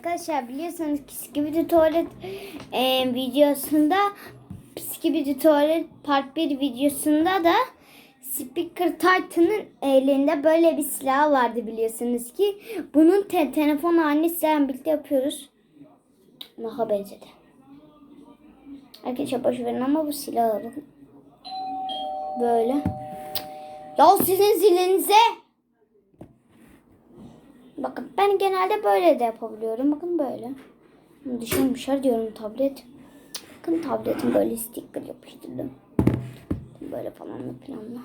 Arkadaşlar biliyorsunuz ki Skibidi Tuvalet e, videosunda Skibidi Tuvalet Part 1 videosunda da Speaker Titan'ın elinde böyle bir silah vardı biliyorsunuz ki. Bunun te- telefon halini sizlerle birlikte yapıyoruz. Daha benzedi. Arkadaşlar boş verin ama bu silah bakın. Böyle. Ya sizin zilinize. Bakın ben genelde böyle de yapabiliyorum. Bakın böyle. Düşürmüşler diyorum tablet. Bakın tabletim böyle sticker yapıştırdım. Böyle falan da planlı.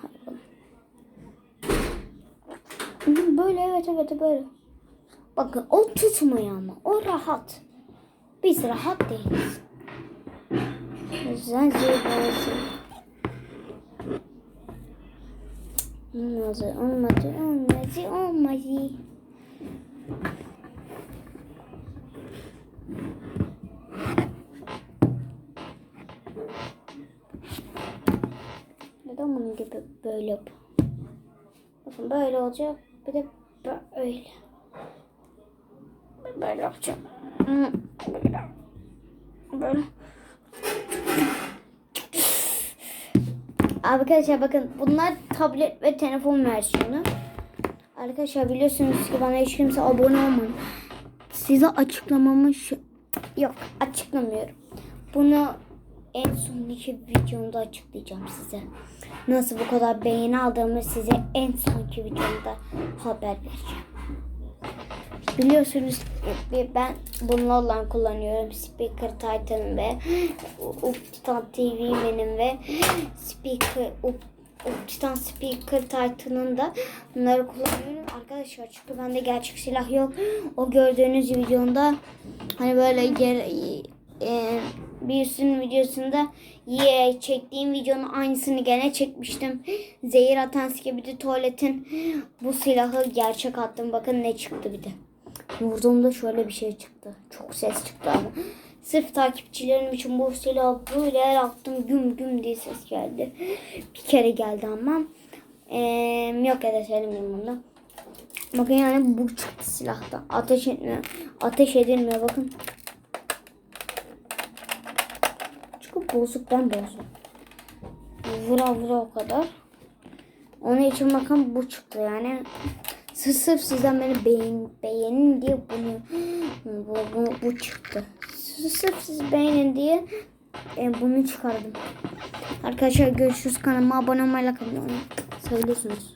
Hı, Böyle evet evet böyle. Bakın o tutmuyor ama. O rahat. Biz rahat değiliz. Yüzden zirvesi. Olmadı, olmadı, olmadı, olmadı. Neden bunun gibi böyle yap? Bakın böyle olacak. Bir de böyle. Böyle yapacağım. Böyle. Böyle. Arkadaşlar bakın bunlar tablet ve telefon versiyonu. Arkadaşlar biliyorsunuz ki bana hiç kimse abone olmadı. Size açıklamamı şu... Yok açıklamıyorum. Bunu en sonki videomda açıklayacağım size. Nasıl bu kadar beğeni aldığımı size en sonki videomda haber vereceğim. Biliyorsunuz ben bununla olan kullanıyorum. Speaker Titan ve Uptitan TV benim ve Speaker Up, Uptitan Speaker Titan'ın da bunları kullanıyorum. Arkadaşlar çünkü bende gerçek silah yok. O gördüğünüz videomda hani böyle yer, e, birisinin videosunda ye çektiğim videonun aynısını gene çekmiştim. Zehir atan skibidi tuvaletin bu silahı gerçek attım. Bakın ne çıktı bir de. Vurduğumda şöyle bir şey çıktı. Çok ses çıktı ama. Sırf takipçilerim için bu silahı böyle el attım güm güm diye ses geldi. Bir kere geldi ama. Ee, yok ya da bunu. Bakın yani bu çıktı silahta. Ateş etmiyor. Ateş edilmiyor bakın. Çünkü bozuk ben bozuk. Vura vura o kadar. Onun için bakın bu çıktı yani. Sırf sizden beni beğen, beğenin diye bunu bu, bu, bu çıktı. Sırf, sırf siz beğenin diye e, bunu çıkardım. Arkadaşlar görüşürüz kanalıma abone olmayı like. Söylüyorsunuz.